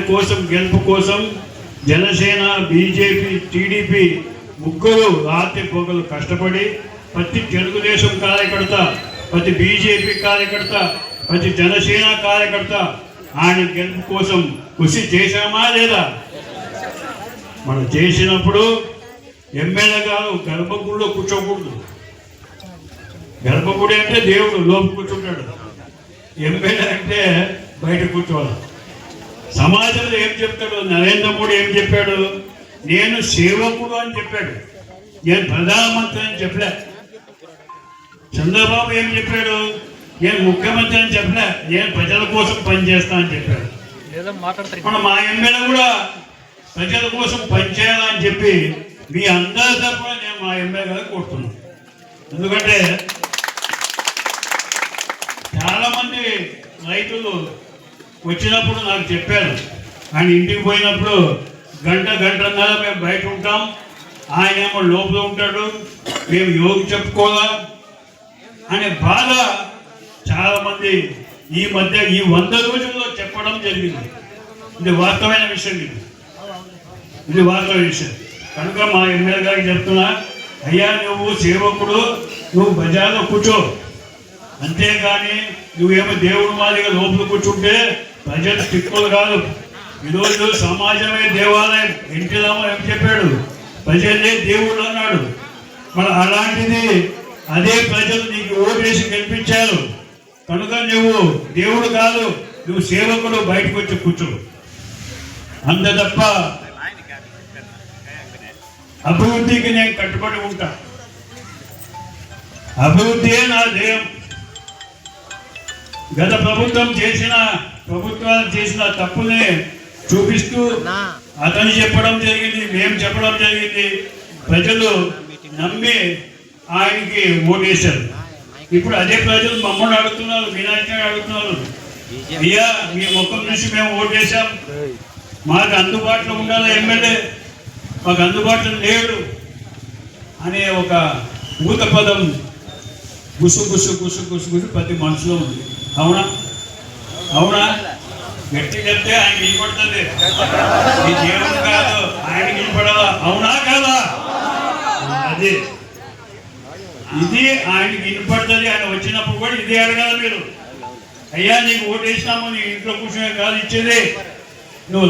కోసం గెలుపు కోసం జనసేన బీజేపీ టీడీపీ ముగ్గురు రాత్రి పొగలు కష్టపడి ప్రతి తెలుగుదేశం కార్యకర్త ప్రతి బీజేపీ కార్యకర్త ప్రతి జనసేన కార్యకర్త ఆయన గెలుపు కోసం కృషి చేశామా లేదా? మనం చేసినప్పుడు ఎమ్మెల్యే గారు గర్భగుడిలో కూర్చోకూడదు. గర్భగుడి అంటే దేవుడు లోపు కూర్చుంటాడు. ఎమ్మెల్యే అంటే బయట కూర్చోవాలి. సమాజంలో ఏం చెప్తాడు? నరేంద్ర మోడీ ఏం చెప్పాడు? నేను సేవకుడు అని చెప్పాడు. నేను ప్రధానమంత్రి అని చెప్పలే. చంద్రబాబు ఏం చెప్పాడు? నేను ముఖ్యమంత్రి అని చెప్పలే. నేను ప్రజల కోసం పనిచేస్తా అని చెప్పాడు. మన మా ఎమ్మెల్యే కూడా ప్రజల కోసం పనిచేయాలని చెప్పి మీ అందరి తరఫున నేను మా ఎమ్మెల్యే గారు కోరుతున్నాను. ఎందుకంటే చాలా మంది రైతులు వచ్చినప్పుడు నాకు చెప్పారు. ఆయన ఇంటికి పోయినప్పుడు గంట గంటన్నర మేము బయట ఉంటాం. ఆయన ఏమో లోపల ఉంటాడు. మేము యోగి చెప్పుకోవాలా? అనే బాధ చాలామంది ఈ మధ్య ఈ వంద రోజుల్లో చెప్పడం జరిగింది. ఇది వాస్తవమైన విషయం ఇది. ఇది వాస్తవమైన విషయం. కనుక మా ఎమ్మెల్యే గారికి చెప్తున్నా అయ్యా నువ్వు సేవకుడు నువ్వు బజార్లో కూర్చో. అంతేగాని నువ్వేమో దేవుడు మాదిరిగా లోపల కూర్చుంటే ప్రజలు తిక్కులు కాదు. ఈరోజు సమాజమే దేవాలయం. ఎన్టీ ఏం చెప్పాడు? ప్రజలే దేవుడు అన్నాడు. మరి అలాంటిది అదే ప్రజలు నీకు ఓటేసి కనిపించారు కనుక నువ్వు దేవుడు కాదు నువ్వు సేవకుడు బయటకు వచ్చి కూర్చో. అంత తప్ప అభివృద్ధికి నేను కట్టుబడి ఉంటా. అభివృద్ధియే నా ధ్యేయం. గత ప్రభుత్వం చేసిన ప్రభుత్వాలు చేసిన తప్పునే చూపిస్తూ అతను చెప్పడం జరిగింది మేము చెప్పడం జరిగింది. ప్రజలు నమ్మి ఆయనకి ఓటేశారు. ఇప్పుడు అదే ప్రజలు మమ్మల్ని అడుగుతున్నారు వినాయకుని అడుగుతున్నారు. అయ్యా మీ ముఖం నుంచి మేము ఓటేశాం. మాకు అందుబాటులో ఉండాలి ఎమ్మెల్యే. మాకు అందుబాటులో లేడు అనే ఒక ఊత పదం గుసు గుసు గుసు గుసు గుసు ప్రతి మనసులో ఉంది. అవునా? అవునా? గట్టి చెప్తే ఆయన వినపడుతుంది ఈ దేవుడు కాదు ఆయన వినపడాలా అవునా కాదా? అది. ఇది ఆయన వినపడుతుంది ఆయన వచ్చినప్పుడు కూడా ఇదే అడగాలి మీరు. అయ్యా నీకు ఓటేసినాము నీ ఇంట్లో కూర్చునే కాదు ఇచ్చేది. నువ్వు